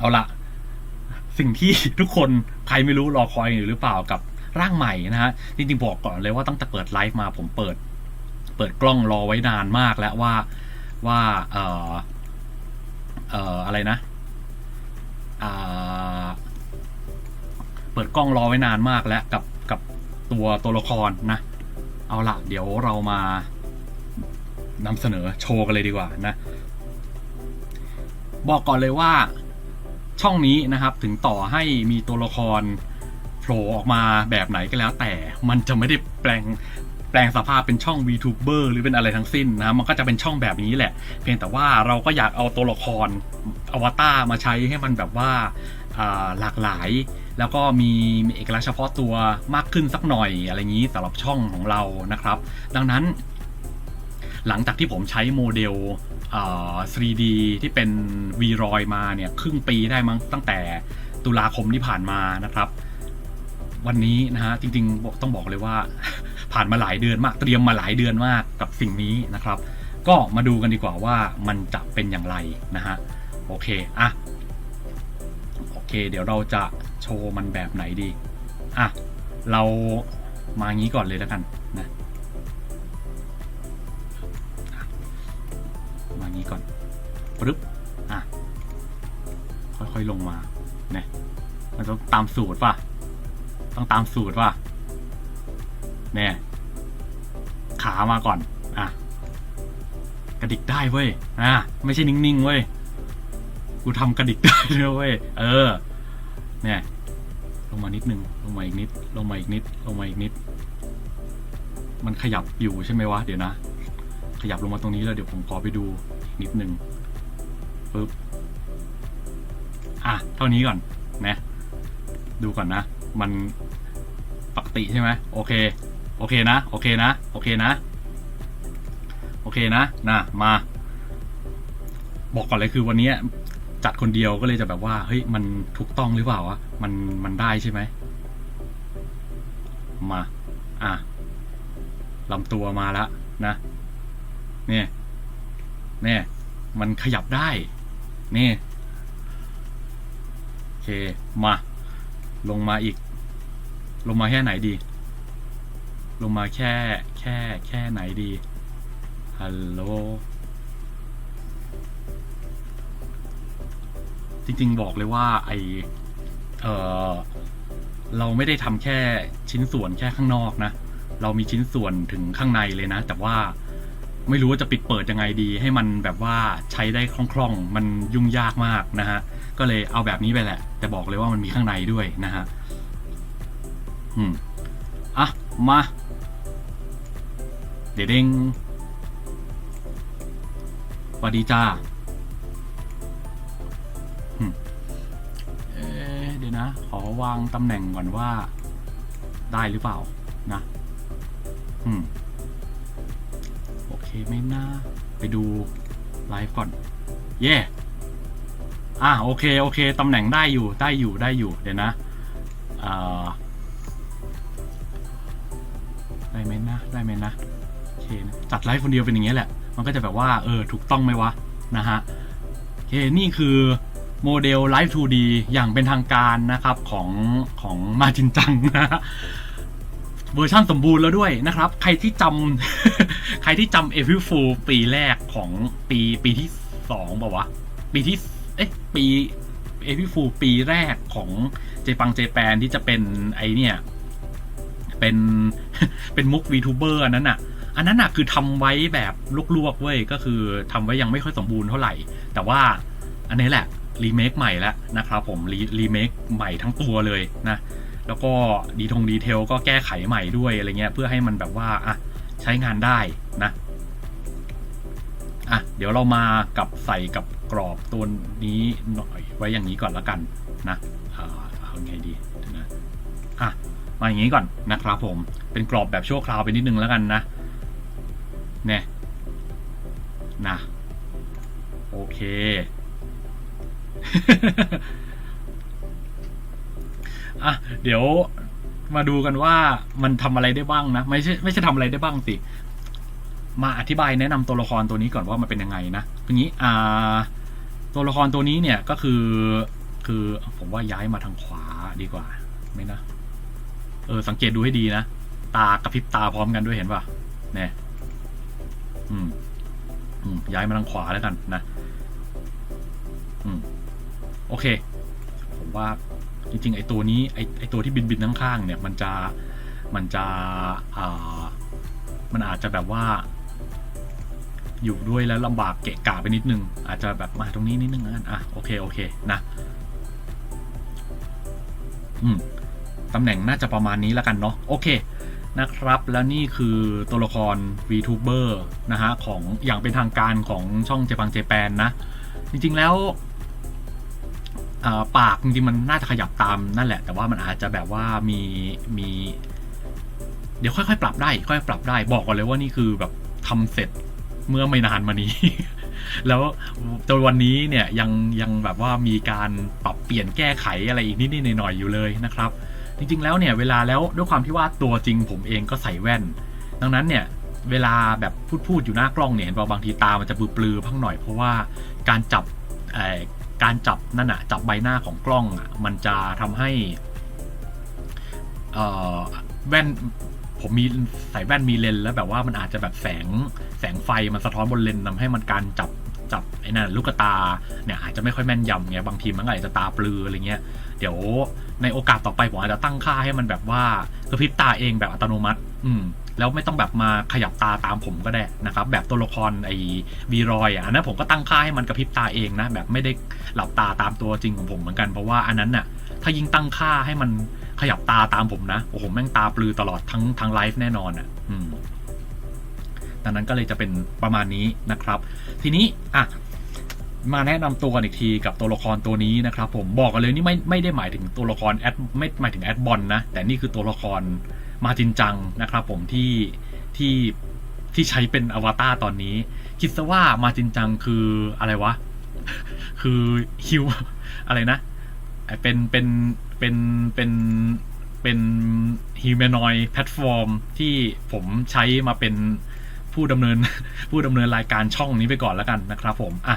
เอาละสิ่งที่ทุกคนใครไม่รู้รอคอยอยู่หรือเปล่ากับร่างใหม่นะฮะจริงๆบอกก่อนเลยว่าตั้งแต่เปิดไลฟ์มาผมเปิด เปิดกล้องรอไว้นานมากแล้วว่าว่าเอ่อเอ่ออะไรนะอ่าเปิดกล้องรอไว้นานมากแล้วกับกับตัวตัวละครนะ เอาละเดี๋ยวเรามานำเสนอโชว์กันเลยดีกว่านะ บอกก่อนเลยว่า ช่องนี้นะครับถึงต่อให้มีตัวละครโผล่ออกมาแบบไหนก็แล้วแต่มันจะไม่ได้แปลงแปลงสภาพเป็นช่อง VTuber หรือเป็นอะไรทั้งสิ้นนะมันก็จะเป็นช่องแบบนี้แหละ เพียงแต่ว่าเราก็อยากเอาตัวละครอวตารมาใช้ให้มันแบบว่าหลากหลาย แล้วก็มีมีเอกลักษณ์เฉพาะตัวมากขึ้นสักหน่อยอะไรอย่างนี้สำหรับช่องของเรานะครับ ดังนั้น หลังจากที่ผมใช้โมเดล 3D ที่เป็น v r o y มาเนี่ยครึ่งปีได้มั้งตั้งแต่ตุลาคมที่ผ่านมานะครับ วันนี้นะฮะจริงๆต้องบอกเลยว่า ผ่านมาหลายเดือนมาก เตรียมมาหลายเดือนมากกับสิ่งนี้นะครับ ก็มาดูกันดีกว่าว่ามันจะเป็นอย่างไรนะฮะโอเคอะโอเค เดี๋ยวเราจะโชว์มันแบบไหนดีอะเรามางี้ก่อนเลยแล้วกัน นะมางี้ก่อนปึ๊บอะค่อยๆลงมาเนี่ยมันต้องตามสูตรป่ะ ต้องตามสูตรป่ะเนี่ยขามาก่อน อะ กระดิกได้เว้ย อะ ไม่ใช่นิ่งๆเว้ย กูทำกระดิกได้เลยเว้ย เออ เนี่ย ลงมานิดนึง ลงมาอีกนิด ลงมาอีกนิด ลงมาอีกนิด มันขยับอยู่ใช่ไหมวะ เดี๋ยวนะ ขยับลงมาตรงนี้แล้วเดี๋ยวผมขอไปดู นิดนึงปึ๊บอะ เท่านี้ก่อนนะดูก่อนนะ มันปกติใช่ไหมโอเค โอเคนะ โอเคนะ โอเคนะ โอเคนะนะมา บอกก่อนเลยคือวันนี้จัดคนเดียวก็เลยจะแบบว่า เฮ้ย มันถูกต้องหรือเปล่าวะ มัน มันได้ใช่ไหม มา อะลำตัวมาแล้วนะ เนี่ย เนี่ยมันขยับได้ นี่ โอเค มา ลงมาอีก ลงมาแค่ไหนดี ลงมาแค่ แค่ แค่ไหนดี ฮัลโหล จริง ๆ บอกเลยว่า ไอเออเราไม่ได้ทำแค่ชิ้นส่วนแค่ข้างนอกนะ เรามีชิ้นส่วนถึงข้างในเลยนะ แต่ว่า ไม่รู้ว่าจะปิดเปิดยังไงดี ให้มันแบบว่าใช้ได้คล่องๆ มันยุ่งยากมากนะฮะ ก็เลยเอาแบบนี้ไปแหละ แต่บอกเลยว่ามันมีข้างในด้วยนะฮะ อืม อะ มา เดี๋ยวเด้งวัสดีจ้าอืมเอ๊เดี๋ยวนะ ขอวางตำแหน่งก่อนว่า ได้หรือเปล่านะ อืม เคไหมนะไปดูไลฟ์ก่อน เย่อะโอเค โอเค ตำแหน่งได้อยู่ ได้อยู่ ได้อยู่ เดี๋ยวนะได้ไหมนะ ได้ไหมนะโอเคนะ จัดไลฟ์คนเดียวเป็นอย่างเงี้ยแหละ มันก็จะแบบว่า เออ ถูกต้องไหมวะ นะฮะ โอเค นี่คือโมเดล Live 2D อย่างเป็นทางการนะครับ ของของมาจินจังนะ เวอร์ชันสมบูรณ์แล้วด้วยนะครับ ใครที่จำ ใครที่จำเอพิฟูปีแรกของปีปีที่สองบอกว่าวะ ปีที่ เอ๊ะ ปีเอพิฟูปีแรกของเจปังเจแปนที่จะเป็นไอเนี่ย เป็น เป็นมุก VTuber อันนั้นอะอันนั้นอะคือทำไว้แบบลวกๆเว้ย ก็คือทำไว้ยังไม่ค่อยสมบูรณ์เท่าไหร่ แต่ว่าอันนี้แหละรีเมคใหม่แล้วนะครับผมรีรีเมคใหม่ทั้งตัวเลยนะ แล้วก็ดีทงดีเทลก็แก้ไขใหม่ด้วยอะไรเงี้ยเพื่อให้มันแบบว่าอะใช้งานได้นะอะเดี๋ยวเรามากับใส่กับกรอบตัวนี้หน่อยไว้อย่างนี้ก่อนแล้วกันนะเอาไงดีนะอะมาอย่างนี้ก่อนนะครับผมเป็นกรอบแบบชั่วคราวไปนิดนึงแล้วกันนะเนี่ยนะโอเค อะเดี๋ยวมาดูกันว่ามันทำอะไรได้บ้างนะ ไม่ใช่ไม่ใช่ทำอะไรได้บ้างสิ มาอธิบายแนะนำตัวละครตัวนี้ก่อนว่ามันเป็นยังไงนะทีนี้อ่า ตัวละครตัวนี้เนี่ยก็คือ คือผมว่าย้ายมาทางขวาดีกว่าไหมนะเออสังเกตดูให้ดีนะ ตากระพริบตาพร้อมกันด้วยเห็นป่ะเนี่ยอืมอืมย้ายมาทางขวาแล้วกันนะ อืมโอเค ผมว่า จริงๆ ไอตัวนี้ไอไอตัวที่บินบินข้างๆเนี่ยมันจะมันจะมันอาจจะแบบว่า อยู่ด้วยแล้วลำบากเกะกะไปนิดนึง อาจจะแบบมาตรงนี้นิดนึงนอะโอเคโอเคนะอืมตำแหน่งน่าจะประมาณนี้แล้วกันเนาะโอเคนะครับ แล้วนี่คือตัวละคร VTuber นะฮะของอย่างเป็นทางการของช่องเจปังเจแปนนะ จริงๆแล้ว ปากจริงๆมันน่าจะขยับตามนั่นแหละ แต่ว่ามันอาจจะแบบว่ามีมี เดี๋ยวค่อยๆ ปรับได้ค่อยๆปรับได้ บอกก่อนเลยว่านี่คือแบบทำเสร็จเมื่อไม่นานมานี้ แล้วจนวันนี้เนี่ยยังยังแบบว่ามีการปรับเปลี่ยนแก้ไขอะไรอีกนิดๆหน่อยๆอยู่เลยนะครับ จริง ๆ แล้วเนี่ยเวลาแล้วด้วยความที่ว่าตัวจริงผมเองก็ใส่แว่น ดังนั้นเนี่ยเวลาแบบพูดพูดอยู่หน้ากล้องเนี่ยเห็นป่ะบางทีตามันจะปลือๆพังหน่อยเพราะว่าการจับ การจับนั่นอะจับใบหน้าของกล้องอะมันจะทำให้แว่นผมมีใส่แว่นมีเลนแล้วแบบว่ามันอาจจะแบบแสงแสงไฟมันสะท้อนบนเลนทำให้มันการจับจับไอ้นั่นลูกตาเนี่ยอาจจะไม่ค่อยแม่นยำไงบางทีมันอาจจะตาปลืออะไรเงี้ยเดี๋ยวในโอกาสต่อไปผมอาจจะตั้งค่าให้มันแบบว่ากระพริบตาเองแบบอัตโนมัติ อืม แล้วไม่ต้องแบบมาขยับตาตามผมก็ได้นะครับ แบบตัวละครไอ้บีรอยอะอันนั้นผมก็ตั้งค่าให้มันกระพริบตาเองนะ แบบไม่ได้หลับตาตามตัวจริงของผมเหมือนกันเพราะว่าอันนั้นน่ะถ้ายิ่งตั้งค่าให้มันขยับตาตามผมนะโอ้โหแม่งตาปลือตลอดทั้งทั้งไลฟ์แน่นอนอะอืมดังนั้นก็เลยจะเป็นประมาณนี้นะครับ ทีนี้อะมาแนะนำตัวกันอีกทีกับตัวละครตัวนี้นะครับ ผมบอกกันเลยนี่ไม่ไม่ได้หมายถึงตัวละครแอดไม่หมายถึงแอดบอลนะแต่นี่คือตัวละคร มาจินจังนะครับผมที่ที่ที่ใช้เป็นอวตารตอนนี้ คิดซะว่ามาจินจังคืออะไรวะ คือฮิวอะไรนะ เป็นเป็นเป็นเป็นเป็นฮิวแมนอยแพลตฟอร์มที่ผมใช้มาเป็นผู้ดำเนินผู้ดำเนินรายการช่องนี้ไปก่อนแล้วกันนะครับผมอะ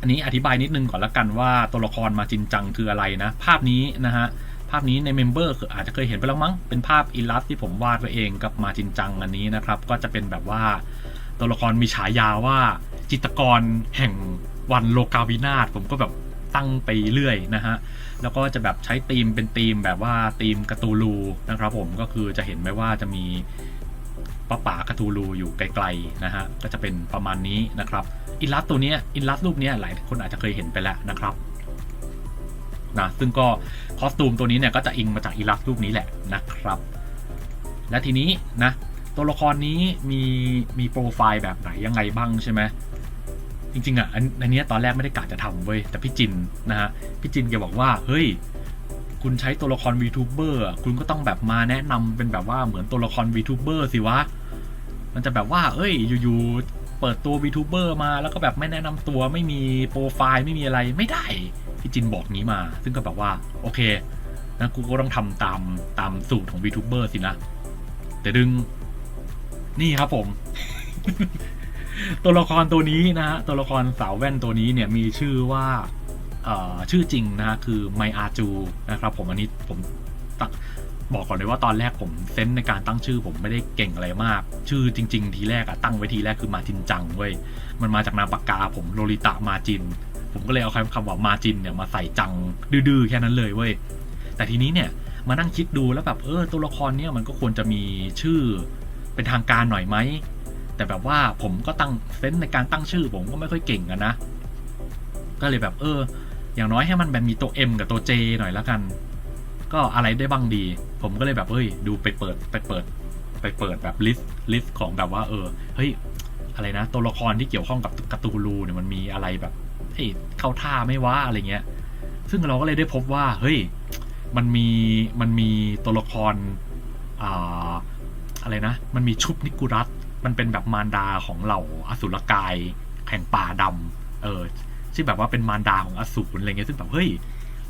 อันนี้อธิบายนิดนึงก่อนละกันว่าตัวละครมาจินจังคืออะไรนะ ภาพนี้นะฮะ ภาพนี้ในเมมเบอร์อาจจะเคยเห็นไปแล้วมั้ง เป็นภาพอิลลัสที่ผมวาดไว้เองกับมาจินจังอันนี้นะครับ ก็จะเป็นแบบว่าตัวละครมีฉายาว่าจิตกรแห่งวันโลกาวินาศผมก็แบบตั้งไปเรื่อยนะฮะ แล้วก็จะแบบใช้ธีมเป็นธีมแบบว่าธีมกระตูลูนะครับผมก็คือจะเห็นไหมว่าจะมีป้าป่ากระตูลูอยู่ไกลๆนะฮะ ก็จะเป็นประมาณนี้นะครับ อินลัสตัวนี้อินลัสรูปนี้หลายคนอาจจะเคยเห็นไปแล้วนะครับ นะซึ่งก็คอสตูมตัวนี้เนี่ยก็จะอิงมาจากอินลัสรูปนี้แหละนะครับ และทีนี้นะตัวละครนี้มีมีโปรไฟล์แบบไหนยังไงบ้างใช่ไหมจริงๆอะอันนี้ตอนแรกไม่ได้กะจะทำเว้ยแต่พี่จินนะฮะพี่จินแกบอกว่าเฮ้ยคุณใช้ตัวละคร VTuber อะคุณก็ต้องแบบมาแนะนำเป็นแบบว่าเหมือนตัวละคร VTuber สิวะ มันจะแบบว่า เอ้ย อยู่ๆ เปิดตัว VTuber มาแล้วก็แบบไม่แนะนำตัวไม่มีโปรไฟล์ไม่มีอะไรไม่ได้ พี่จินบอกงี้มา ซึ่งก็แบบว่า โอเคนะกูก็ต้องทำตามตามสูตรของ VTuber สินะ แต่ดึง นี่ครับผม ตัวละครตัวนี้นะฮะ ตัวละครสาวแว่นตัวนี้เนี่ยมีชื่อว่าชื่อจริงนะฮะคือไมอาจูนะครับผมอันนี้ผมบอกก่อนเลยว่าตอนแรกผมเซนในการตั้งชื่อ ผมไม่ได้เก่งอะไรมาก ชื่อจริง ๆ ทีแรกอะตั้งไว้ทีแรกคือมาจินจังเว้ยมันมาจากนามปากกาผมโลลิตะมาจิน ผมก็เลยเอาคำว่ามาจินเนี่ยมาใส่จังดื้อๆแค่นั้นเลยเว้ย แต่ทีนี้เนี่ยมานั่งคิดดูแล้วแบบเออตัวละครเนี่ยมันก็ควรจะมีชื่อเป็นทางการหน่อยไหม แต่แบบว่าผมก็ตั้งเซนส์ในการตั้งชื่อผมก็ไม่ค่อยเก่งอะนะ ก็เลยแบบเออ อย่างน้อยให้มันแบบมีตัว M กับตัว J หน่อยแล้วกัน ก็อะไรได้บ้างดี ผมก็เลยแบบเฮ้ยดูไปเปิดไปเปิด ไปเปิดแบบลิสต์ลิสต์ของแบบว่าเออเฮ้ยอะไรนะ ตัวละครที่เกี่ยวข้องกับการ์ตูลูเนี่ยมันมีอะไรแบบ เฮ้ยเข้าท่าไม่ว่าอะไรเงี้ย ซึ่งเราก็เลยได้พบว่า เฮ้ย มันมี มันมีตัวละครอ่าอะไรนะ มันมีชุบนิกุรัต มันเป็นแบบมารดาของเหล่าอสุรกายแห่งป่าดำเออที่แบบว่าเป็นมารดาของอสูรอะไรเงี้ย ซึ่งแบบเฮ้ย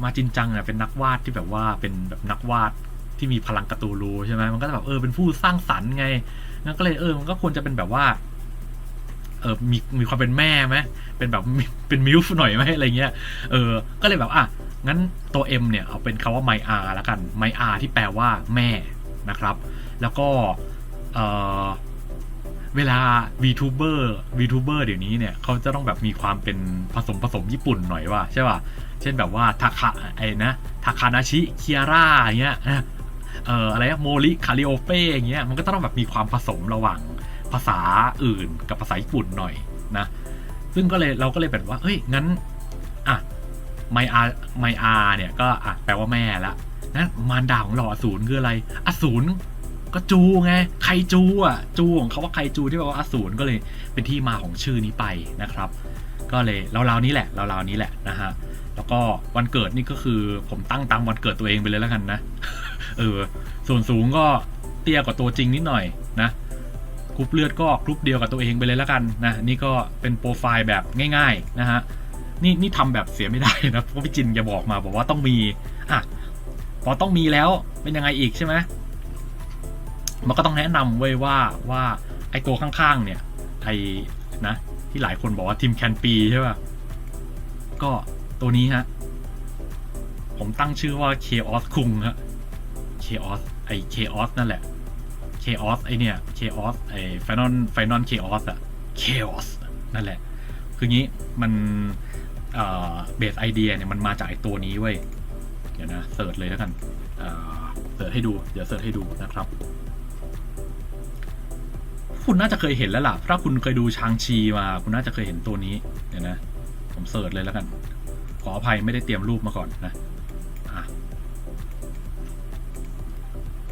มาจินจังเนี่ยเป็นนักวาดที่แบบว่าเป็นแบบนักวาดที่มีพลังการ์ตูรูใช่ไหมมันก็จะแบบเออเป็นผู้สร้างสรรค์ไงงั้นก็เลยเออ มันก็ควรจะเป็นแบบว่า เออมีมีความเป็นแม่ไหมเป็นแบบเป็นมิลฟ์หน่อยไหมอะไรเงี้ยเออก็เลยแบบอะงั้นตัว M เนี่ยเอาเป็นคาว่าไมอาแล้วกันไมอาที่แปลว่าแม่นะครับ แล้วก็เออเวลา VTuber VTuber เดี๋ยวนี้เนี่ยเขาจะต้องแบบมีความเป็นผสมผสมญี่ปุ่นหน่อยว่าใช่ป่ะ เช่นแบบว่าทาคาไอ้นะทาคานาชิเคียร่าอย่างเงี้ยเอ่ออะไรนะโมริคาริโอเป้อย่างเงี้ยมันก็ต้องแบบมีความผสมระหว่าง ภาษาอื่นกับภาษาญี่ปุ่นหน่อยนะ ซึ่งก็เลยเราก็เลยแบบว่า เฮ้ย งั้น อะ ไมอาไมอาเนี่ยก็อะแปลว่าแม่ละนั้นมารดาของเราอสูรคืออะไร อสูรก็จูไง ไคจูอะ จูของเขาว่าไคจูที่แปลว่าอสูรก็เลยเป็นที่มาของชื่อนี้ไปนะครับ ก็เลยเราๆนี้แหละเราๆนี้แหละนะฮะ แล้วก็วันเกิดนี่ก็คือผมตั้งตามวันเกิดตัวเองไปเลยแล้วกันนะ เออ ส่วนสูงก็เตี้ยกว่าตัวจริงนิดหน่อยนะ กรุ๊ปเลือดก็กรุ๊ปเดียวกับตัวเองไปเลยแล้วกันนะนี่ก็เป็นโปรไฟล์แบบง่าย ๆนะฮะนี่นี่ทำแบบเสียไม่ได้นะเพราะพี่จินแกบอกมาบอกว่าต้องมีอะพอต้องมีแล้วเป็นยังไงอีกใช่ไหมมันก็ต้องแนะนำเว้ยว่าว่าไอตัวข้างๆ เนี่ยไอนะที่หลายคนบอกว่าทีมแคนปีใช่ป่ะก็ตัวนี้ฮะผมตั้งชื่อว่า Chaos คุงฮะ Chaos ไอ Chaos นั่นแหละ Chaos ไอเนี่ย Chaos ไอ Final Final Chaos อะ Chaos นั่นแหละ คืองี้มันเบสไอเดียเนี่ยมันมาจากไอตัวนี้เว้ย เดี๋ยวนะเสิร์ชเลยแล้วกันเอ่อเสิร์ชให้ดู เดี๋ยวเสิร์ชให้ดูนะครับ คุณน่าจะเคยเห็นแล้วล่ะ ถ้าคุณเคยดูชางชีมา คุณน่าจะเคยเห็นตัวนี้ เดี๋ยวนะ ผมเสิร์ชเลยแล้วกัน ขออภัยไม่ได้เตรียมรูปมาก่อนนะ อะ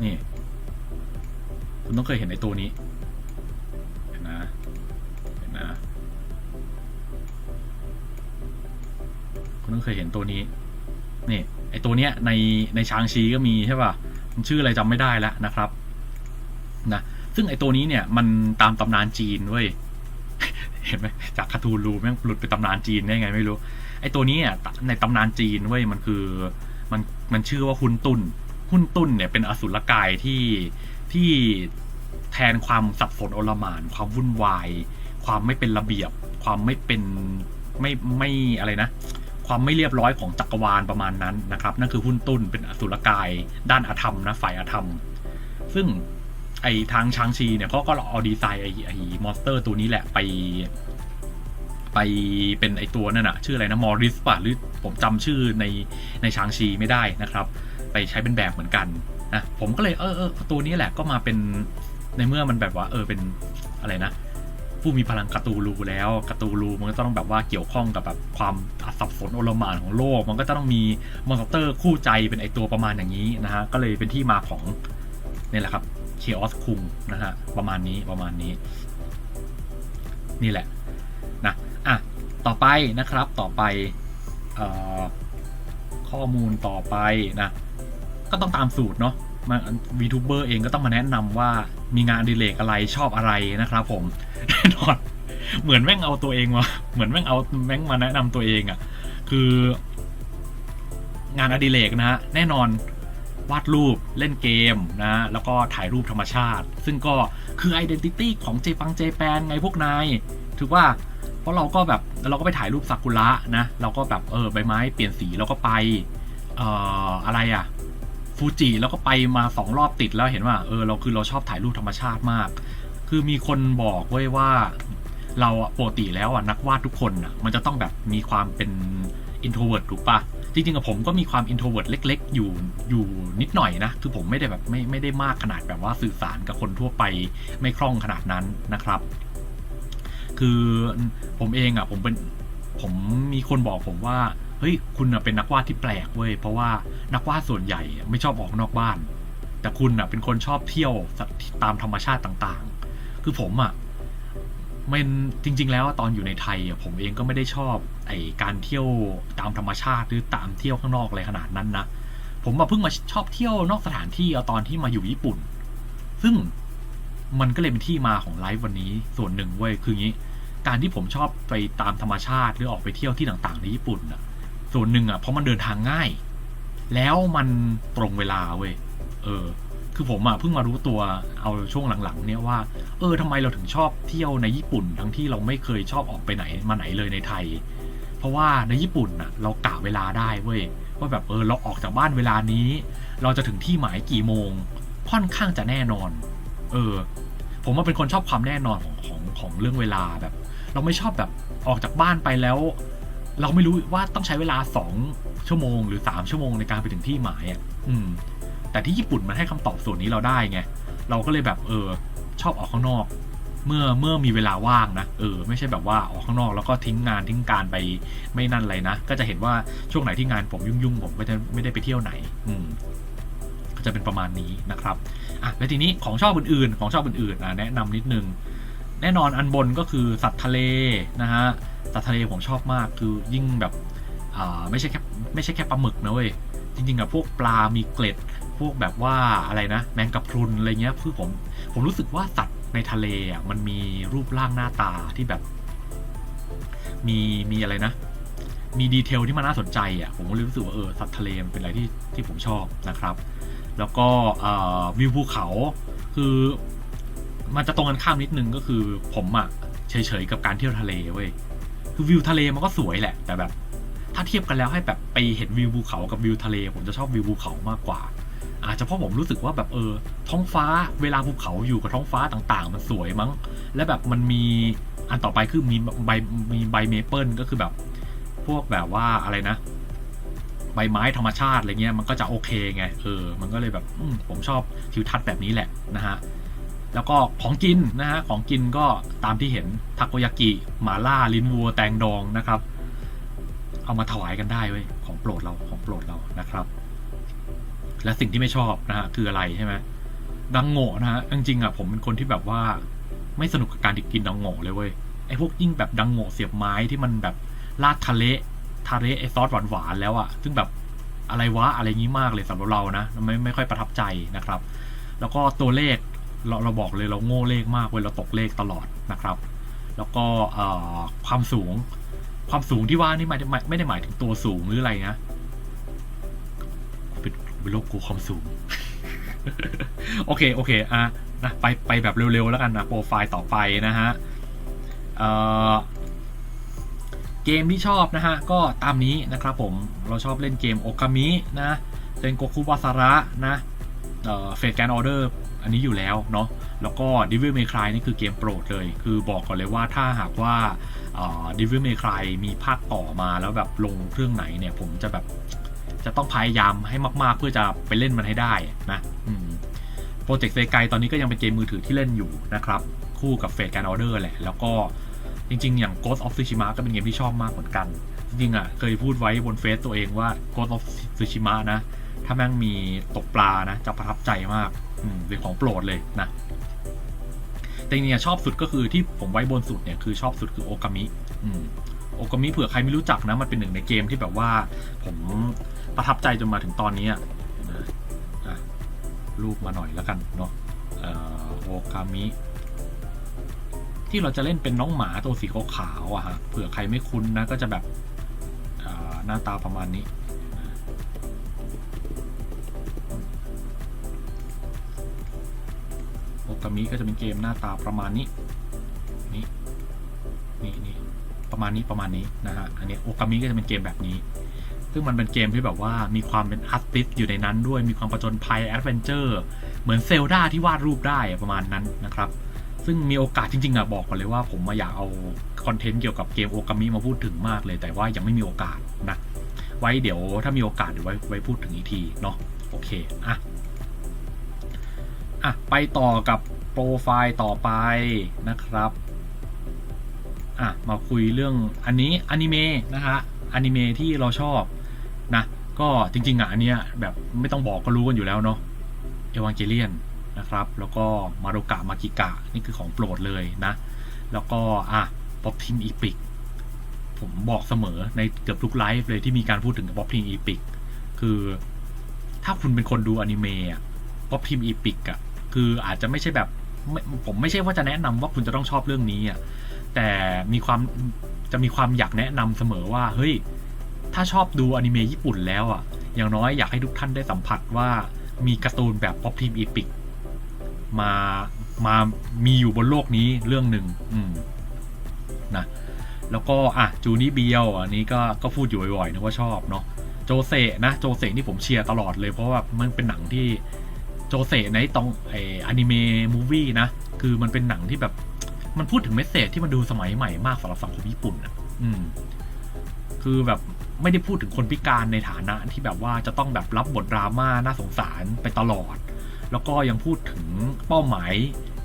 นี่ คุณต้องเคยเห็นไอ้ตัวนี้ เห็นนะ เห็นนะ คุณต้องเคยเห็นตัวนี้ นี่ไอ้ตัวเนี้ยในในชางชีก็มีใช่ป่ะ มันชื่ออะไรจำไม่ได้แล้วนะครับ นะ ซึ่งไอ้ตัวนี้เนี่ยมันตามตำนานจีนเว้ย เห็นไหมจากคาทูลูแม่งหลุดไปตำนานจีนได้ไงไม่รู้ ไอ้ตัวนี้อะในตำนานจีนเว้ยมันคือมันมันชื่อว่าหุนตุนหุนตุนเนี่ยเป็นอสุรกายที่ ที่แทนความสับสนโอลหม่าน ความวุ่นวาย ความไม่เป็นระเบียบ ความไม่เป็นไม่ไม่อะไรนะ ความไม่เรียบร้อยของจักรวาลประมาณนั้นนะครับ นั่นคือหุ้นตุนเป็นอสุรกาย ด้านอธรรมนะฝ่ายอธรรม ซึ่งไอทางชางชีเนี่ยเขาก็เอาดีไซน์ไอไอมอนสเตอร์ตัวนี้แหละไป ไปเป็นไอตัวนั่นอะชื่ออะไรนะมอริสป่ะหรือผมจำชื่อในในชางชีไม่ได้นะครับ ไปใช้เป็นแบบเหมือนกัน นะผมก็เลยเออเออตัวนี้แหละก็มาเป็นในเมื่อมันแบบว่า เออเป็นอะไรนะ ผู้มีพลังกาตูรูแล้วกาตูรูมันก็ต้องแบบว่าเกี่ยวข้องกับแบบความสับสนโอลมานของโลก มันก็จะต้องมีมอนสเตอร์คู่ใจเป็นไอตัวประมาณอย่างนี้นะฮะก็เลยเป็นที่มาของนี่แหละครับเคออสคุงนะฮะประมาณนี้ประมาณนี้ นี่แหละนะอะต่อไปนะครับต่อไปออข้อมูลต่อไปนะ ก็ต้องตามสูตรเนาะมาวีทูเบอร์เองก็ต้องมาแนะนำว่ามีงานอดิเรกอะไรชอบอะไรนะครับผมแน่นอนเหมือนแม่งเอาตัวเองมาเหมือนแม่งเอาแม่งมาแนะนำตัวเองอะ่ะ คืองานอดิเรกนะฮะแน่นอนวาดรูปเล่นเกมนะแล้วก็ถ่ายรูปธรรมชาติ ซึ่งก็คือไอดีนิตี้ของเจปังเจแปนไงพวกนายถือว่าเพราะเราก็แบบเราก็ไปถ่ายรูปซากุระนะ เราก็แบบเออใบไม้เปลี่ยนสีเราก็ไปเอ่ออะไรอะ ฟูจิแล้วก็ไปมาสองรอบติดแล้วเห็นว่าเออเราคือเราชอบถ่ายรูปธรรมชาติมาก คือมีคนบอกไว้ว่า เราอะปกติแล้วอะนักวาดทุกคนอะมันจะต้องแบบมีความเป็นอินโทรเวิร์ดถูกปะจริงๆกับผมก็มีความอินโทรเวิร์ดเล็ก ๆ อยู่อยู่นิดหน่อยนะ คือผมไม่ได้แบบไม่ไม่ได้มากขนาดแบบว่าสื่อสารกับคนทั่วไปไม่คล่องขนาดนั้นนะครับ คือผมเองอะผมเป็นผมมีคนบอกผมว่า เฮ้ยคุณเป็นนักวาดที่แปลกเว้ยเพราะว่านักวาดส่วนใหญ่ไม่ชอบออกนอกบ้าน แต่คุณเป็นคนชอบเที่ยวตามธรรมชาติต่างๆ คือผมอะมันจริง ๆ แล้วตอนอยู่ในไทยผมเองก็ไม่ได้ชอบไอการเที่ยวตามธรรมชาติหรือตามเที่ยวข้างนอกอะไรขนาดนั้นนะผมมาเพิ่งมาชอบเที่ยวนอกสถานที่เอาตอนที่มาอยู่ญี่ปุ่น ซึ่งมันก็เลยเป็นที่มาของไลฟ์วันนี้ส่วนหนึ่งเว้ยคืองี้ การที่ผมชอบไปตามธรรมชาติหรือออกไปเที่ยวที่ต่างๆในญี่ปุ่นอะ ส่วนหนึ่งอะเพราะมันเดินทางง่าย แล้วมันตรงเวลาเว้ยเออ คือผมอะเพิ่งมารู้ตัวเอาช่วงหลังๆ เนี่ยว่า เออทำไมเราถึงชอบเที่ยวในญี่ปุ่น ทั้งที่เราไม่เคยชอบออกไปไหนมาไหนเลยในไทย เพราะว่าในญี่ปุ่นน่ะ เรากะเวลาได้เว้ยว่าแบบเออเราออกจากบ้านเวลานี้ เราจะถึงที่หมายกี่โมง ค่อนข้างจะแน่นอน เออ ผมว่าเป็นคนชอบความแน่นอนของของของเรื่องเวลาแบบ เราไม่ชอบแบบออกจากบ้านไปแล้ว เราไม่รู้ว่าต้องใช้เวลาสองชั่วโมงหรือสามชั่วโมงในการไปถึงที่หมายอะอืม แต่ที่ญี่ปุ่นมันให้คำตอบส่วนนี้เราได้ไง เราก็เลยแบบเออ ชอบออกข้างนอก เมื่อเมื่อมีเวลาว่างนะเออ ไม่ใช่แบบว่าออกข้างนอกแล้วก็ทิ้งงานทิ้งการไปไม่นั่นอะไรนะ ก็จะเห็นว่าช่วงไหนที่งานผมยุ่งๆผมก็จะไม่ได้ไปเที่ยวไหน อืมก็จะเป็นประมาณนี้นะครับอะแล้วทีนี้ของชอบอื่นๆ ของชอบอื่นๆอะแนะนำนิดนึงแน่นอนอันบนก็คือสัตว์ทะเลนะฮะ สัตว์ทะเลผมชอบมากคือยิ่งแบบไม่ใช่แค่ไม่ใช่แค่ปลาหมึกนะเว้ยจริงๆอะพวกปลามีเกล็ด พวกแบบว่าอะไรนะ แมงกะพรุนอะไรเงี้ยคือผมผมรู้สึกว่าสัตว์ในทะเลอะมันมีรูปร่างหน้าตาที่แบบ มีมีอะไรนะ มีดีเทลที่มันน่าสนใจอะผมก็เลยรู้สึกว่าเออสัตว์ทะเลมันเป็นอะไรที่ที่ผมชอบนะครับ แล้วก็วิวภูเขาคือมันจะตรงกันข้ามนิดนึงก็คือผมอะเฉยๆกับการเที่ยวทะเลเว้ย คือวิวทะเลมันก็สวยแหละ แต่แบบ ถ้าเทียบกันแล้วให้แบบไปเห็นวิวภูเขากับวิวทะเล ผมจะชอบวิวภูเขามากกว่า อาจจะเพราะผมรู้สึกว่าแบบเออ ท้องฟ้าเวลาภูเขาอยู่กับท้องฟ้าต่างๆ มันสวยมั้ง และแบบมันมีอันต่อไปคือมีใบมีใบเมเปิลก็คือแบบ พวกแบบว่าอะไรนะใบไม้ธรรมชาติอะไรเงี้ยมันก็จะโอเคไงเออมันก็เลยแบบมผมชอบทิวทัศน์แบบนี้แหละนะฮะ แล้วก็ของกินนะฮะของกินก็ตามที่เห็นทาโกยากิหมาล่าลิ้นวัวแตงดองนะครับ เอามาถวายกันได้เว้ยของโปรดเราของโปรดเรานะครับ และสิ่งที่ไม่ชอบนะฮะคืออะไรใช่ไหมดังโง่นะฮะจริงๆอะผมเป็นคนที่แบบว่าไม่สนุกกับการกินดังโง่เลยเว้ยไอ้พวกยิ่งแบบดังโง่เสียบไม้ที่มันแบบราดทะเลทะเลไอซอสหวานๆแล้วอะซึ่งแบบอะไรวะอะไรงี้มากเลยสำหรับเรานะไม่ไม่ค่อยประทับใจนะครับ แล้วก็ตัวเลข เราเราบอกเลยเราโง่เลขมากเว้ยเราตกเลขตลอดนะครับ แล้วก็ความสูง ความสูงที่ว่านี่หมายไม่ไม่ได้หมายถึงตัวสูงหรืออะไรนะเป็นเป็นโรคกลัวความสูง โอเค โอเค อะนะไปไปแบบเร็วๆแล้วกันนะโปรไฟล์ต่อไปนะฮะเกมที่ชอบนะฮะ ก็ตามนี้นะครับผมเราชอบเล่นเกมโอกามินะเล่นโกคุวาซาระนะเฟสแกนออเดอร์ อันนี้อยู่แล้วเนาะแล้วก็ Devil May Cry นี่คือเกมโปรดเลย คือบอกก่อนเลยว่าถ้าหากว่า Devil May Cry มีภาคต่อมาแล้วแบบลงเครื่องไหนเนี่ย ผมจะแบบจะต้องพยายามให้มาก ๆ เพื่อจะไปเล่นมันให้ได้นะโปรเจกต์เซไกตอนนี้ก็ยังเป็นเกมมือถือที่เล่นอยู่นะครับ คู่กับเฟสแกนออเดอร์แหละ แล้วก็จริง ๆ อย่าง Ghost of Tsushima ก็เป็นเกมที่ชอบมากเหมือนกัน จริงๆอะเคยพูดไว้บนเฟซตัวเองว่า Ghost of Tsushima นะ ถ้าแม่งมีตกปลานะ จะประทับใจมากอืมเป็นของโปรดเลยนะ แต่จริงๆอะชอบสุดก็คือที่ผมไว้บนสุดเนี่ยคือชอบสุดคือโอกามิอืมโอกามิเผื่อใครไม่รู้จักนะ มันเป็นหนึ่งในเกมที่แบบว่า ผมประทับใจจนมาถึงตอนนี้นะรูปมาหน่อยแล้วกันเนาะโอกามิที่เราจะเล่นเป็นน้องหมาตัวสีขาวๆอะฮะเผื่อใครไม่คุ้นนะก็จะแบบหน้าตาประมาณนี้ โอกามิก็จะเป็นเกมหน้าตาประมาณนี้ นี่นี่นี่ประมาณนี้ประมาณนี้นะฮะ อันนี้โอกามิก็จะเป็นเกมแบบนี้ ซึ่งมันเป็นเกมที่แบบว่ามีความเป็นอาร์ติสอยู่ในนั้นด้วย มีความประจนภัยแอดเวนเจอร์ เหมือนเซลดาที่วาดรูปได้ประมาณนั้นนะครับ ซึ่งมีโอกาสจริงๆอะบอกก่อนเลยว่าผมมาอยากเอาคอนเทนต์เกี่ยวกับเกมโอกามิมาพูดถึงมากเลย แต่ว่ายังไม่มีโอกาสนะ ไว้เดี๋ยวถ้ามีโอกาสเดี๋ยวไว้ไว้พูดถึงอีกทีเนาะ โอเค อะอะไปต่อกับ โปรไฟล์ต่อไปนะครับ อะ มาคุยเรื่องอันนี้อนิเมะนะฮะอนิเมะที่เราชอบนะก็จริงๆอะอันเนี้ยแบบไม่ต้องบอกก็รู้กันอยู่แล้วเนาะเอว a งเกเลียนนะครับ แล้วก็มารุกะมากิกะนี่คือของโปรดเลยนะ แล้วก็อะป๊อปทิมอีพิกผมบอกเสมอในเกือบทุกไลฟ์เลยที่มีการพูดถึงป๊อปทิมอีพิกคือถ้าคุณเป็นคนดูอนิเมะป๊อปทิมอีพิกอะคืออาจจะไม่ใช่แบบ ผมไม่ใช่ว่าจะแนะนำว่าคุณจะต้องชอบเรื่องนี้อะแต่มีความจะมีความอยากแนะนำเสมอว่าเฮ้ยถ้าชอบดูอนิเมะญี่ปุ่นแล้วอะ อย่างน้อยอยากให้ทุกท่านได้สัมผัสว่ามีการ์ตูนแบบป๊อปทีมอีพิกมามามีอยู่บนโลกนี้เรื่องหนึ่งอืมนะแล้วก็อะจูนี่เบียวอันนี้ก็ก็พูดอยู่บ่อยๆนะว่าชอบเนาะโจเซนะโจเซนี่ผมเชียร์ตลอดเลยเพราะว่ามันเป็นหนังที่ โจเซในตองไออนิเมะมูวี่นะ คือมันเป็นหนังที่แบบ มันพูดถึงเมสเซจที่มันดูสมัยใหม่มากสำหรับสังคมญี่ปุ่นอะ อืม คือแบบไม่ได้พูดถึงคนพิการในฐานะที่แบบว่าจะต้องแบบรับบทดราม่าน่าสงสารไปตลอด แล้วก็ยังพูดถึงเป้าหมาย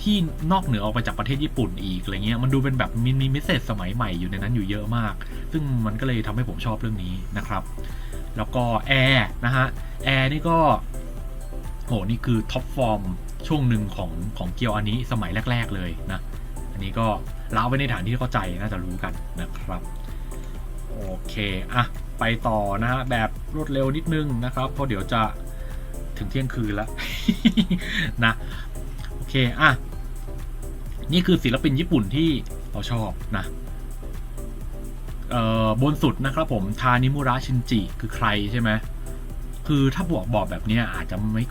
ที่นอกเหนือออกไปจากประเทศญี่ปุ่นอีกอะไรเงี้ย มันดูเป็นแบบมีมีเมสเซจสมัยใหม่อยู่ในนั้นอยู่เยอะมาก ซึ่งมันก็เลยทำให้ผมชอบเรื่องนี้นะครับ แล้วก็แอร์นะฮะ แอร์นี่ก็ โหนี่คือท็อปฟอร์มช่วงหนึ่งของของเกียวอันนี้สมัยแรก ๆเลยนะ อันนี้ก็เล่าไว้ในฐานที่เข้าใจน่าจะรู้กันนะครับ โอเค อะ ไปต่อนะฮะ แบบรวดเร็วนิดนึงนะครับ เพราะเดี๋ยวจะถึงเที่ยงคืนแล้วนะ โอเค อะ นี่คือศิลปินญี่ปุ่นที่เราชอบนะเออบนสุดนะครับผม ทานิมุระชินจิ คือใครใช่ไหม คือถ้าบอกบอกแบบนี้อาจจะไม่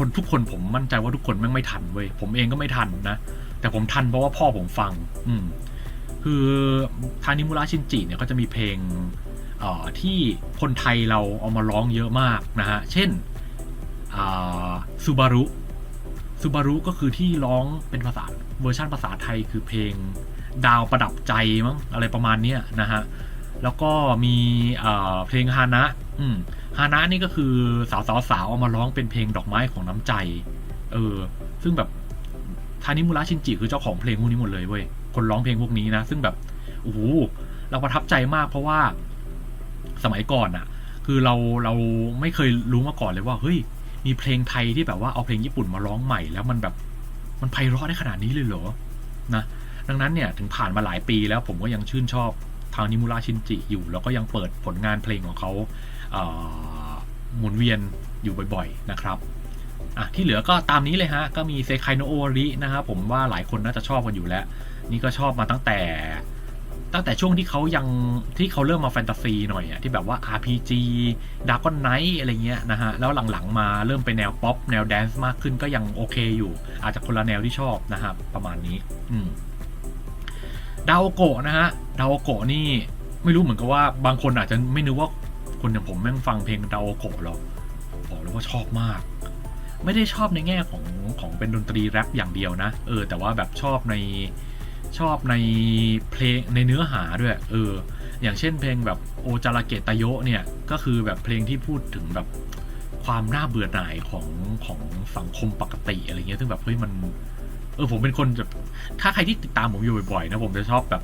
คนทุกคนผมมั่นใจว่าทุกคนแม่งไม่ทันเว้ยผมเองก็ไม่ทันนะ แต่ผมทันเพราะว่าพ่อผมฟัง อืมคือทานิมุระชินจิเนี่ยก็จะมีเพลงที่คนไทยเราเอามาร้องเยอะมากนะฮะ เช่นซูบารุซูบารุก็คือที่ร้องเป็นภาษาเวอร์ชันภาษาไทยคือเพลงดาวประดับใจมั้งอะไรประมาณนี้นะฮะ แล้วก็มีเอ่อเพลงฮานะอืม ฮานะนี่ก็คือสาวสาวสาวเอามาร้องเป็นเพลงดอกไม้ของน้ำใจ เออ ซึ่งแบบทานิมุระชินจิคือเจ้าของเพลงพวกนี้หมดเลยเว้ย คนร้องเพลงพวกนี้นะ ซึ่งแบบโอ้โหเราประทับใจมากเพราะว่าสมัยก่อนอะคือเราเราไม่เคยรู้มาก่อนเลยว่า เฮ้ย มีเพลงไทยที่แบบว่าเอาเพลงญี่ปุ่นมาร้องใหม่ แล้วมันแบบมันไพเราะได้ขนาดนี้เลยเหรอ นะ ดังนั้นเนี่ยถึงผ่านมาหลายปีแล้วผมก็ยังชื่นชอบทางนิมุระชินจิอยู่ แล้วก็ยังเปิดผลงานเพลงของเขา หมุนเวียนอยู่บ่อยๆนะครับอะที่เหลือก็ตามนี้เลยฮะ ก็มีเซคายโนโอรินะครับผมว่าหลายคนน่าจะชอบกันอยู่แล้ว นี่ก็ชอบมาตั้งแต่ ตั้งแต่ช่วงที่เขายังที่เขาเริ่มมาแฟนตาซีหน่อยอะที่แบบว่า RPG d r a g o n Knight อะไรเงี้ยนะฮะ แล้วหลังๆมาเริ่มไปแนวป๊อปแนวแดนซ์มากขึ้นก็ยังโอเคอยู่ อาจจะคนละแนวที่ชอบนะครับ ประมาณนี้ อืมดาวโกะนะฮะดาวโกะนี่ไม่รู้เหมือนกับว่าบางคนอาจจะไม่นึกว่า คนอย่างผมแม่งฟังเพลงดาวโกะหรอกบอกเลยว่าชอบมาก ไม่ได้ชอบในแง่ของของเป็นดนตรีแรปอย่างเดียวนะ เออ แต่ว่าแบบชอบในชอบในเพลงในเนื้อหาด้วย เออ อย่างเช่นเพลงแบบโอจาราเกตตโยเนี่ย ก็คือแบบเพลงที่พูดถึงแบบความน่าเบื่อหน่ายของของสังคมปกติอะไรเงี้ย ซึ่งแบบเฮ้ยมันเออผมเป็นคนแบบถ้าใครที่ติดตามผมอยู่บ่อยๆนะผมจะชอบแบบ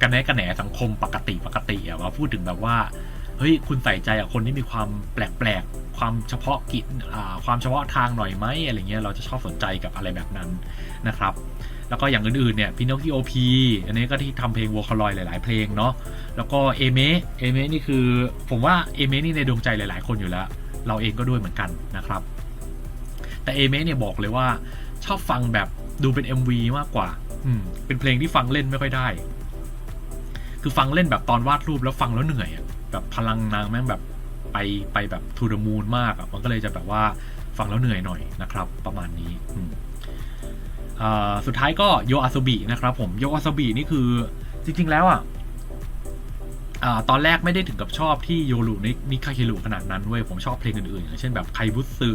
กันแนกระแหนสังคมปกติปกติอะมาพูดถึงแบบว่า เฮ้ยคุณใส่ใจกับคนที่มีความแปลกๆ ความเฉพาะกิจอ่าความเฉพาะทางหน่อยไหมอะไรเงี้ยเราจะชอบสนใจกับอะไรแบบนั้นนะครับแล้วก็อย่างอื่นๆเนี่ยพินอคคิโอพีอันนี้ก็ที่ทำเพลงวอลคลอยหลายๆเพลงเนาะแล้วก็เอเมเอเมนี่คือผมว่าเอเมนี่ในดวงใจหลายๆ คนอยู่แล้ว เราเองก็ด้วยเหมือนกันนะครับ แต่เอเมเนี่ยบอกเลยว่าชอบฟังแบบดูเป็น MV มากกว่าอืมเป็นเพลงที่ฟังเล่นไม่ค่อยได้ คือฟังเล่นแบบตอนวาดรูปแล้วฟังแล้วเหนื่อยอะ แบบพลังนางแม่งแบบไปไปแบบทูดมูนมากอะมันก็เลยจะแบบว่าฟังแล้วเหนื่อยหน่อยนะครับ ประมาณนี้สุดท้ายก็โยอาซบินะครับผมโยอาซบินี่คือจริง ๆ แล้วอะอ่าตอนแรกไม่ได้ถึงกับชอบที่โยรุนินิคาเครุขนาดนั้นเว้ยผมชอบเพลงอื่นๆอย่างเช่นแบบไคบุสึ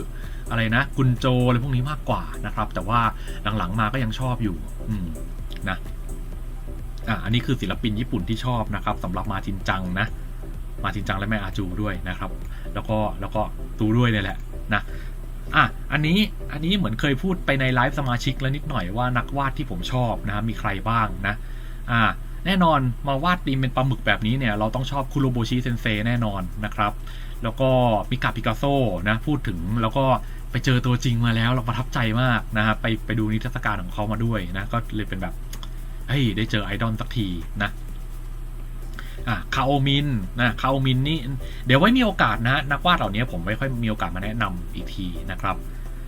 อะไรนะ กุนโจอะไรพวกนี้มากกว่านะครับ แต่ว่าหลังๆมาก็ยังชอบอยู่ อืมนะอะอันนี้คือศิลปินญี่ปุ่นที่ชอบนะครับสำหรับมาจินจังนะ มาจินจังและแม่อาจูด้วยนะครับ แล้วก็แล้วก็ตูด้วยเลยแหละนะอะอันนี้อันนี้เหมือนเคยพูดไปในไลฟ์สมาชิกแล้วนิดหน่อยว่านักวาดที่ผมชอบนะมีใครบ้างนะอ่าแน่นอนมาวาดตีมเป็นปลาหมึกแบบนี้เนี่ยเราต้องชอบคุโรโบชิเซนเซแน่นอนนะครับ แล้วก็มิกาปิกัสโซนะพูดถึงแล้วก็ไปเจอตัวจริงมาแล้วเราประทับใจมากนะครับไปไปดูนิทรรศการของเขามาด้วยนะก็เลยเป็นแบบเฮ้ยได้เจอไอดอลสักทีนะ อะคาโอมินนะคาโอมินนี่เดี๋ยวไว้มีโอกาสนะนักวาดเหล่านี้ผมไม่ค่อยมีโอกาสมาแนะนำอีกทีนะครับ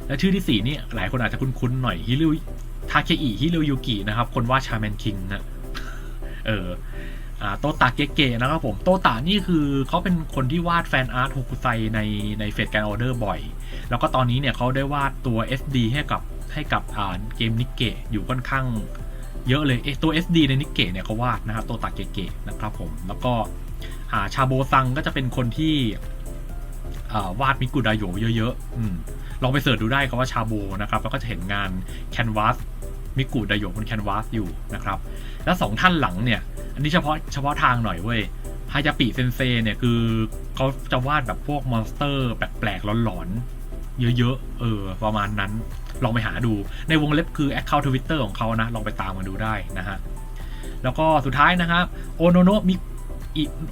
และชื่อที่สี่นี่หลายคนอาจจะคุ้นๆหน่อยฮิริทาเคอิฮิริยุกินะครับคนวาดชาแมนคิงนะเอออโตตะเก๋ๆนะครับผมโตตะนี่คือเขาเป็นคนที่วาดแฟนอาร์ตโฮคุไซในในเฟสการออเดอร์บ่อย แล้วก็ตอนนี้เนี่ยเขาได้วาดตัว SD ให้กับให้กับอ่าเกมนิกเกะอยู่ค่อนข้าง เยอะเลยเอตัว SD ในนิกเกะเนี่ยเขาวาดนะครับโตตะเก๋ๆนะครับผมแล้วก็อาชาโบซังก็จะเป็นคนที่วาดมิกุไดโยเยอะๆลองไปเสิร์ชดูได้ครับว่าชาโบนะครับแล้วก็จะเห็นงานแคนวาสมิกุไดโยบนแคนวาสอยู่นะครับ แล้วสองท่านหลังเนี่ย อันนี้เฉพาะเฉพาะทางหน่อยเว้ยฮายาปิเซนเซเนี่ยคือเขาจะวาดแบบพวกมอนสเตอร์แปลกๆหลอน เยอะๆ เออ ประมาณนั้น ลองไปหาดู ในวงเล็บคือ Account Twitter ของเขานะ ลองไปตามมาดูได้นะฮะ แล้วก็สุดท้ายนะครับ โอโนโนมิ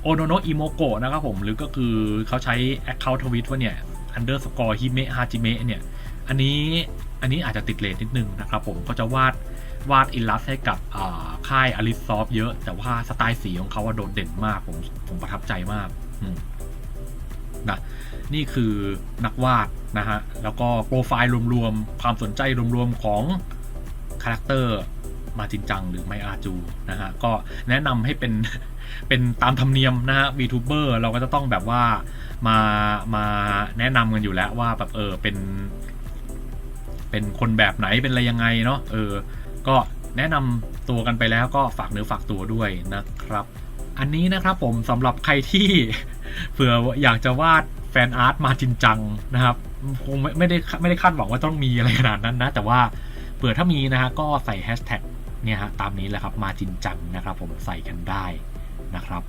โอโนโนอิโมโกะนะครับผม หรือก็คือเขาใช้ Account ทวิตว่าเนี่ย underscore hime hajime เนี่ย อันนี้อันนี้อาจจะติดเลทนิดนึงนะครับผม ก็จะวาดวาดอิลลัสให้กับค่ายอลิซซอฟเยอะ แต่ว่าสไตล์สีของเขาว่าโดดเด่นมาก ผมผมประทับใจมากนะ นี่คือนักวาดนะฮะ แล้วก็โปรไฟล์รวมๆ ความสนใจรวมๆ ของคาแรคเตอร์มาจินจังหรือไมอาจูนะฮะ ก็แนะนำให้เป็นเป็นตามธรรมเนียมนะฮะ VTuber เราก็จะต้องแบบว่ามามาแนะนำกันอยู่แล้วว่าแบบเออเป็น เป็นคนแบบไหนเป็นอะไรยังไงเนาะเออ ก็แนะนำตัวกันไปแล้วก็ฝากเนื้อฝากตัวด้วยนะครับ อันนี้นะครับผมสำหรับใครที่เผื่ออยากจะวาด ฟนอาร์ตมาจริงจังนะครับคงไม่ไม่ได้ไม่ได้คาดหวังว่าต้องมีอะไรขนาดนั้นนะ แต่ว่าเผื่อถ้ามีนะฮะก็ใส่แฮชแท็กเนี่ยฮะตามนี้แหละครับมาจริงจังนะครับ ผมใส่กันได้นะครับ